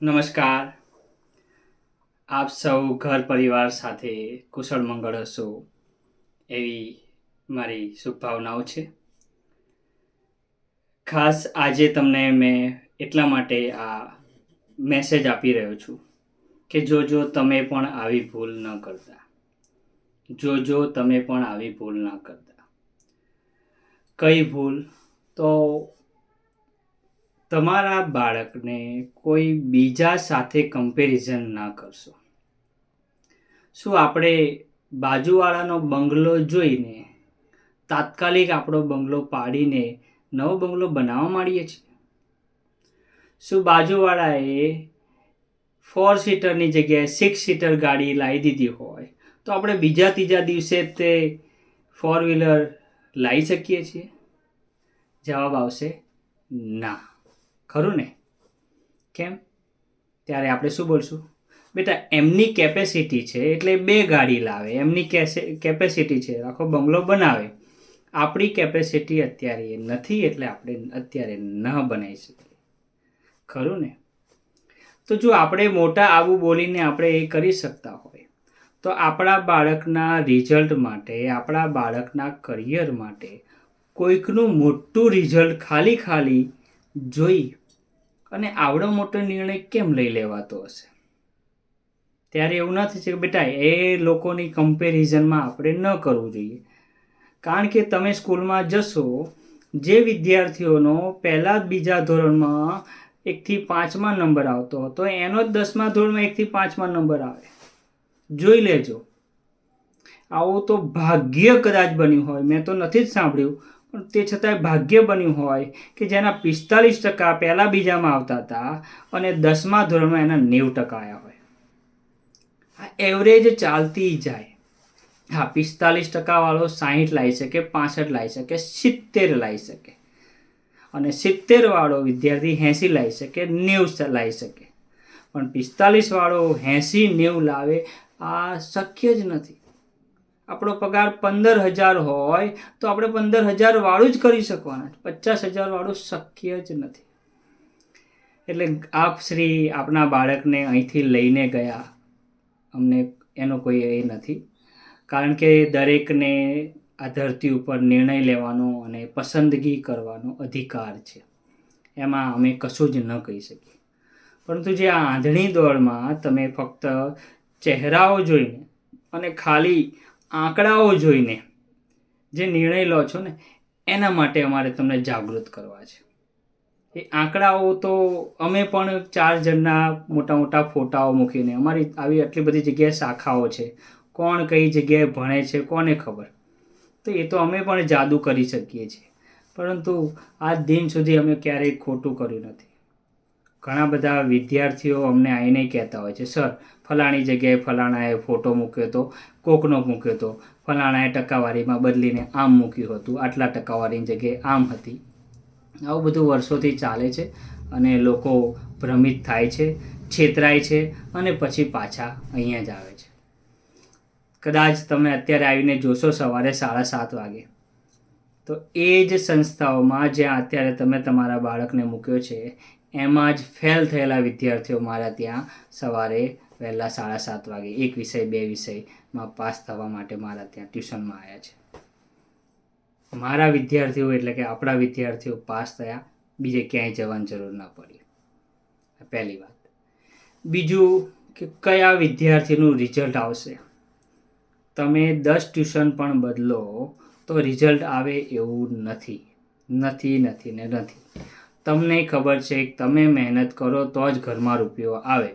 નમસ્કાર. આપ સૌ ઘર પરિવાર સાથે કુશળ મંગળ હશો એવી મારી શુભભાવનાઓ છે. ખાસ આજે તમને મેં એટલા માટે આ મેસેજ આપી રહ્યો છું કે જો જો તમે પણ આવી ભૂલ ન કરતા, જો જો તમે પણ આવી ભૂલ ન કરતા, કઈ ભૂલ તો તમારા બાળકને કોઈ બીજા સાથે કમ્પેરિઝન ના કરશો. શું આપણે બાજુવાળાનો બંગલો જોઈને તાત્કાલિક આપણો બંગલો પાડીને નવો બંગલો બનાવવા માંડીએ છીએ? શું બાજુવાળાએ ફોર સીટરની જગ્યાએ સિક્સ સીટર ગાડી લાવી દીધી હોય તો આપણે બીજા ત્રીજા દિવસે તે ફોર વ્હીલર લાવી શકીએ છીએ? જવાબ આવશે ના. ખરું ને? કેમ? ત્યારે આપણે શું બોલશું? બેટા, એમની કેપેસિટી છે એટલે બે ગાડી લાવે. એમની કેપેસિટી છે. આખો બંગલો બનાવે. આપણી કેપેસિટી અત્યારે એ નથી એટલે આપણે અત્યારે ન બનાવી શકીએ. ખરું ને? તો જો આપણે મોટા આવું બોલીને આપણે એ કરી શકતા હોય, તો આપણા બાળકના રિઝલ્ટ માટે, આપણા બાળકના કરિયર માટે કોઈકનું મોટું રિઝલ્ટ ખાલી ખાલી જોઈ અને આવડો મોટો નિર્ણય કેમ લઈ લેવાતો હશે? ત્યારે એવું નથી કે બેટા, એ લોકોની કમ્પેરિઝનમાં આપણે ન કરવું જોઈએ. કારણ કે તમે સ્કૂલમાં જશો, જે વિદ્યાર્થીઓનો પહેલાં બીજા ધોરણમાં એકથી પાંચમા નંબર આવતો હતો, એનો જ દસમા ધોરણમાં એકથી પાંચમા નંબર આવે. જોઈ લેજો. આવું તો ભાગ્ય કદાચ બન્યું હોય, મેં તો નથી જ સાંભળ્યું. તે છતાંય ભાગ્ય બન્યું હોય કે જેના પિસ્તાલીસ ટકા પહેલાં બીજામાં આવતા હતા અને દસમા ધોરણમાં એના નેવું ટકા આવ્યા હોય. આ એવરેજ ચાલતી જાય. હા પિસ્તાલીસ ટકાવાળો સાહીઠ લાવી શકે, પાસઠ લાવી શકે, સિત્તેર લાવી શકે. અને સિત્તેરવાળો વિદ્યાર્થી એંસી લાવી શકે, નેવું લાવી શકે. પણ પિસ્તાલીસવાળો એંસી નેવું લાવે, આ શક્ય જ નથી. આપણો પગાર પંદર હજાર હોય, તો આપણે પંદર હજાર વાળું જ કરી શકવાના પચાસ હજાર વાળું શક્ય જ નથી. એટલે આપ શ્રી આપના બાળકને અહીંથી લઈને ગયા. અમને એનો કોઈ એ નથી. કારણ કે દરેકને આ ધરતી ઉપર નિર્ણય લેવાનો અને પસંદગી કરવાનો અધિકાર છે. એમાં અમે કશું જ ન કહી શકીએ. પરંતુ જે આ આંધળી દોડમાં તમે ફક્ત ચહેરાઓ જોઈને અને ખાલી આંકડાઓ જોઈને જે નિર્ણય લો છો ને, એના માટે અમારે તમને જાગૃત કરવા છે. એ આંકડાઓ તો અમે પણ ચાર જણના મોટા મોટા ફોટાઓ મૂકીને, અમારી આવી આટલી બધી જગ્યાએ શાખાઓ છે. કોણ કઈ જગ્યાએ ભણે છે, કોને ખબર? તો એ તો અમે પણ જાદુ કરી શકીએ છીએ. પરંતુ આજ દિન સુધી અમે ક્યારેય ખોટું કર્યું નથી. ઘણા બધા વિદ્યાર્થીઓ અમને આવીને કહેતા હોય છે, સર, ફલાણી જગ્યાએ ફલાણાએ ફોટો મૂક્યો હતો કોકનો મૂક્યો હતો ફલાણાએ ટકાવારીમાં બદલીને આમ મૂક્યું હતું, આટલા ટકાવારીની જગ્યાએ આમ હતી. આવું બધું વર્ષોથી ચાલે છે અને લોકો ભ્રમિત થાય છે, છેતરાય છે અને પછી પાછા અહીંયા જ આવે છે. કદાચ તમે અત્યારે આવીને જોશો સવારે સાડા સાત વાગે, તો એ જ સંસ્થાઓમાં જ્યાં અત્યારે તમે તમારા બાળકને મૂક્યો છે એમાં જ ફેલ થયેલા વિદ્યાર્થીઓ મારા ત્યાં સવારે વહેલા સાડા સાત વાગે, એક વિષય, બે વિષયમાં પાસ થવા માટે મારા ત્યાં ટ્યુશનમાં આવ્યા છે. મારા વિદ્યાર્થીઓ એટલે કે આપણા વિદ્યાર્થીઓ પાસ થયા, બીજે ક્યાંય જવાની જરૂર ના પડી. પહેલી વાત. બીજું કે કયા વિદ્યાર્થીનું રિઝલ્ટ આવશે? તમે દસ ટ્યુશન પણ બદલો તો રિઝલ્ટ આવે એવું નથી. નથી નથી ને નથી. તમને ખબર છે કે તમે મહેનત કરો તો જ ઘરમાં રૂપિયો આવે.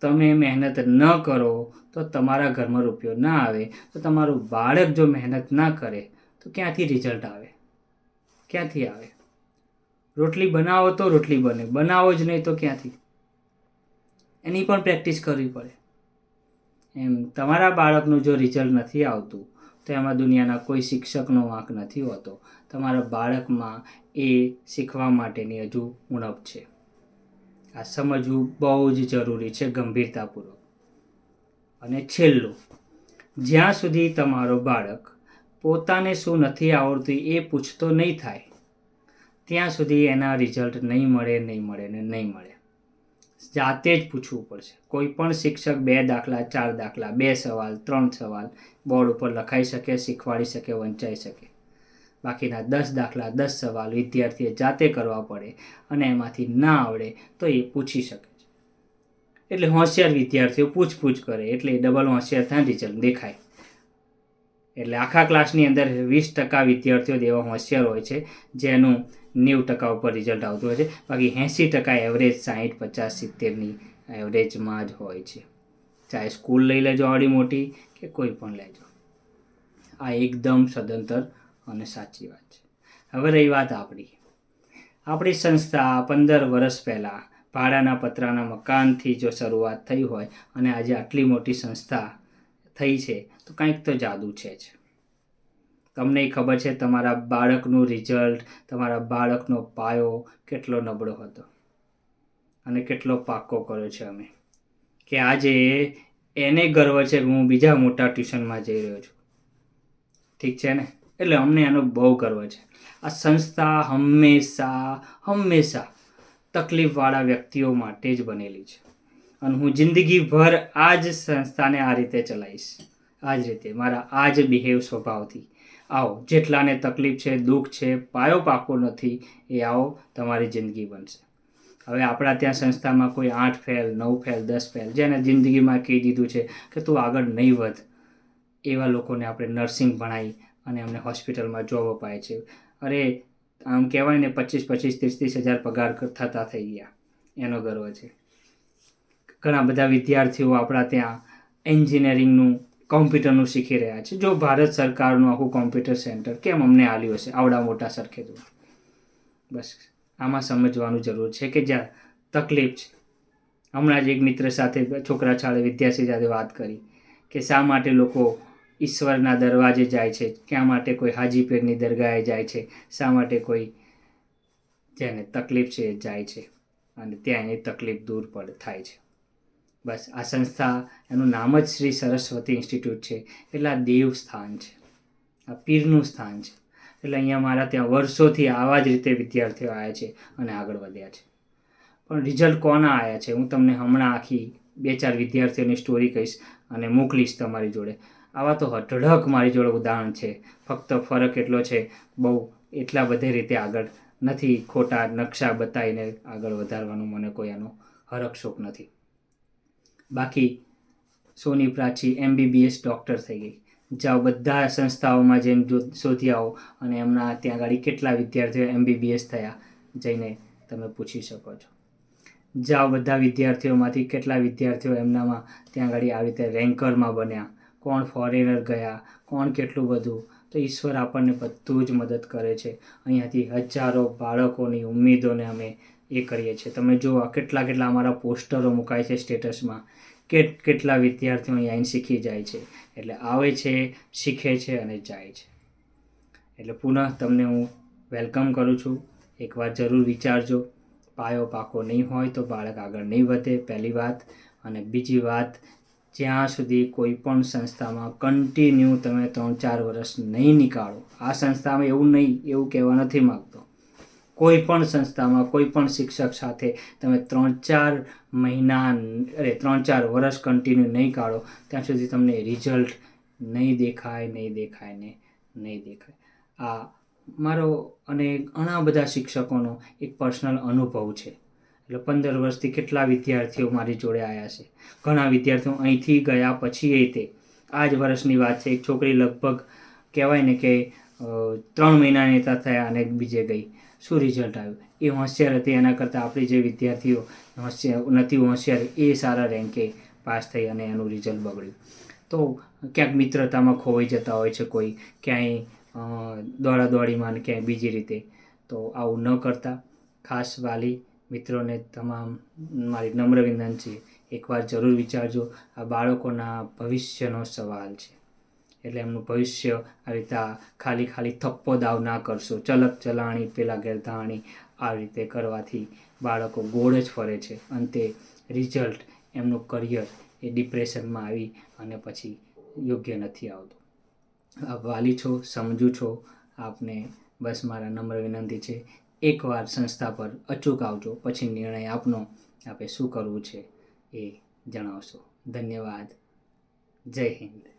તમે મહેનત ન કરો તો તમારા ઘરમાં રૂપિયો ના આવે. તો તમારું બાળક જો મહેનત ના કરે, તો ક્યાંથી રિઝલ્ટ આવે? ક્યાંથી આવે? રોટલી બનાવો તો રોટલી બને, બનાવો જ નહીં તો ક્યાંથી? એની પણ પ્રેક્ટિસ કરવી પડે. એમ, તમારા બાળકનું જો રિઝલ્ટ નથી આવતું તો એમાં દુનિયાના કોઈ શિક્ષકનો વાંક નથી હોતો. તમારા બાળકમાં એ શીખવા માટેની હજુ ઉણપ છે. આ સમજવું બહુ જ જરૂરી છે ગંભીરતાપૂર્વક. અને છેલ્લું, જ્યાં સુધી તમારો બાળક પોતાને શું નથી આવડતું એ પૂછતો નહીં થાય, ત્યાં સુધી એના રિઝલ્ટ નહીં મળે નહીં મળે ને નહીં મળે. જાતે જ પૂછવું પડશે. કોઈ પણ શિક્ષક બે દાખલા, ચાર દાખલા, બે સવાલ, ત્રણ સવાલ બોર્ડ ઉપર લખાઈ શકે, શીખવાડી શકે, વંચાઈ શકે. બાકીના દસ દાખલા, દસ સવાલ વિદ્યાર્થીએ જાતે કરવા પડે અને એમાંથી ના આવડે તો એ પૂછી શકે છે. એટલે હોશિયાર વિદ્યાર્થીઓ પૂછપૂછ કરે એટલે ડબલ હોશિયાર થાય રિઝલ્ટ દેખાય. એટલે આખા ક્લાસની અંદર વીસ ટકા વિદ્યાર્થીઓ જેવા હોશિયાર હોય છે જેનું નેવું ટકા ઉપર રિઝલ્ટ આવતું હોય છે. બાકી એંસી ટકા એવરેજ સાહીઠ, પચાસ, સિત્તેરની એવરેજમાં જ હોય છે. ચાહે સ્કૂલ લઈ લેજો આવડી મોટી કે કોઈ પણ લેજો. આ એકદમ સદંતર અને સાચી વાત છે. હવે રહી વાત આપણી. આપણી સંસ્થા પંદર વર્ષ પહેલાં ભાડાના પતરાના મકાનથી જો શરૂઆત થઈ હોય અને આજે આટલી મોટી સંસ્થા થઈ છે, તો કંઈક તો જાદુ છે જ. તમને ખબર છે તમારા બાળકનું રિઝલ્ટ તમારા બાળકનો પાયો કેટલો નબળો હતો અને કેટલો પાક્કો કર્યો છે અમે. કે આજે એને ગર્વ છે કે હું બીજા મોટા ટ્યુશનમાં જઈ રહ્યો છું. ઠીક છે ને? એટલે અમને એનો બહુ ગર્વ છે. આ સંસ્થા હંમેશા હંમેશા તકલીફવાળા વ્યક્તિઓ માટે જ બનેલી છે. અને હું જિંદગીભર આ જ સંસ્થાને આ રીતે ચલાવીશ. આ જ રીતે મારા આ જ બિહેવ સ્વભાવથી. આવો, જેટલાને તકલીફ છે, દુઃખ છે, પાયો પાકો નથી, એ આવો, તમારી જિંદગી બનશે. હવે આપણા ત્યાં સંસ્થામાં કોઈ આઠ ફેલ, નવ ફેલ, દસ ફેલ, જેને જિંદગીમાં કહી દીધું છે કે તું આગળ નહીં વધ, એવા લોકોને આપણે નર્સિંગ ભણાવી અને અમને હોસ્પિટલમાં જોબ અપાય છે. અરે, આમ કહેવાય ને, પચીસ પચીસ, ત્રીસ ત્રીસ હજાર પગાર થતા થઈ ગયા. એનો ગર્વ છે. ઘણા બધા વિદ્યાર્થીઓ આપણા ત્યાં એન્જિનિયરિંગનું કોમ્પ્યુટરનું શીખી રહ્યા છે. જો ભારત સરકારનું આખું કોમ્પ્યુટર સેન્ટર કેમ અમને આવ્યું હશે? આવડા મોટા સરખેજમાં બસ, આમાં સમજવાનું જરૂર છે કે જ્યાં તકલીફ છે. હમણાં જ એક મિત્ર સાથે છોકરા છાળે વિદ્યાર્થી સાથે વાત કરી કે શા માટે લોકો ઈશ્વરના દરવાજે જાય છે? ક્યાં માટે કોઈ હાજી પીરની દરગાહે જાય છે? શા માટે કોઈ જેને તકલીફ છે જાય છે અને ત્યાં એની તકલીફ દૂર પડ, થાય છે. બસ આ સંસ્થા એનું નામ જ શ્રી સરસ્વતી ઇન્સ્ટિટ્યૂટ છે. એટલે આ દેવ સ્થાન છે. આ પીરનું સ્થાન છે. એટલે અહીંયા મારા ત્યાં વર્ષોથી આવા જ રીતે વિદ્યાર્થીઓ આવ્યા છે અને આગળ વધ્યા છે. પણ રિઝલ્ટ કોના આવ્યા છે? હું તમને હમણાં આખી બે ચાર વિદ્યાર્થીઓની સ્ટોરી કહીશ અને મોકલીશ તમારી જોડે. આવા તો હઢળક મારી જોડે ઉદાહરણ છે. ફક્ત ફરક એટલો છે, બહુ એટલા બધે રીતે આગળ નથી ખોટા નકશા બતાવીને આગળ વધારવાનું મને કોઈ એનો હરક શોખ નથી. બાકી સોની પ્રાચી એમબીબીએસ ડૉક્ટર થઈ ગઈ. જાઓ બધા સંસ્થાઓમાં જઈને શોધી આવો અને એમના ત્યાં આગળ કેટલા વિદ્યાર્થીઓ એમબીબીએસ થયા જઈને તમે પૂછી શકો છો. જાઓ બધા વિદ્યાર્થીઓમાંથી કેટલા વિદ્યાર્થીઓ એમનામાં ત્યાં આગળ આવી રીતે રેન્કરમાં બન્યા. કોણ ફોરેનર ગયા, કોણ કેટલું બધું. તો ઈશ્વર આપણને બધું જ મદદ કરે છે. અહીંયાથી હજારો બાળકોની ઉમેદોને અમે એ કરીએ છીએ. તમે જુઓ કેટલા કેટલા અમારા પોસ્ટરો મુકાય છે સ્ટેટસમાં. કે કેટલા વિદ્યાર્થીઓ અહીં શીખી જાય છે. એટલે આવે છે, શીખે છે અને જાય છે. એટલે પુનઃ તમને હું વેલકમ કરું છું. એકવાર જરૂર વિચારજો. પાયો પાકો નહીં હોય તો બાળક આગળ નહીં વધે, પહેલી વાત. અને બીજી વાત, જ્યાં સુધી કોઈ પણ સંસ્થામાં કન્ટિન્યુ તમે ત્રણ ચાર વર્ષ નહીં નીકાળો. આ સંસ્થામાં એવું નહીં, એવું કહેવા નથી માગતો. કોઈ પણ સંસ્થામાં કોઈ પણ શિક્ષક સાથે તમે ત્રણ ચાર મહિના અરે ત્રણ ચાર વર્ષ કન્ટિન્યુ નહીં કાઢો, ત્યાં સુધી તમને રિઝલ્ટ નહીં દેખાય નહીં દેખાય ને નહીં દેખાય. આ મારો અને ઘણા બધા શિક્ષકોનો એક પર્સનલ અનુભવ છે. એટલે પંદર વર્ષથી કેટલા વિદ્યાર્થીઓ મારી જોડે આવ્યા છે. ઘણા વિદ્યાર્થીઓ અહીંથી ગયા પછી એ તે. આ જ વર્ષની વાત છે, એક છોકરી લગભગ કહેવાય ને કે ત્રણ મહિના નેતા થયા અને બીજે ગઈ. શું રિઝલ્ટ આવ્યું? એ હોશિયાર હતી, એના કરતાં આપણી જે વિદ્યાર્થીઓ હોશિયાર, નથી હોશિયાર, એ સારા રેન્કે પાસ થઈ અને એનું રિઝલ્ટ બગડ્યું. તો ક્યાંક મિત્રતામાં ખોવાઈ જતા હોય છે કોઈ, ક્યાંય દોડા દોડીમાં ને ક્યાંય બીજી રીતે. તો આવું ન કરતા. ખાસ વાલી મિત્રોને તમામ મારી નમ્ર વિનંતી છે. એકવાર જરૂર વિચારજો. આ બાળકોના ભવિષ્યનો સવાલ છે. એટલે એમનું ભવિષ્ય આ રીતે ખાલી ખાલી થપ્પો દાવ ના કરશો. ચલક ચલાણી, પેલા ગેરધાણી આ રીતે કરવાથી બાળકો ગોળ જ ફરે છે. અંતે રિઝલ્ટ એમનું કરિયર એ ડિપ્રેશનમાં આવી અને પછી યોગ્ય નથી આવતું. આપ વાલી છો, સમજુ છો, આપને બસ મારા નમ્ર વિનંતી છે, એકવાર સંસ્થા પર અચૂક આવજો. પછી નિર્ણય આપનો. આપણે શું કરવું છે એ જણાવશો. ધન્યવાદ. જય હિન્દ.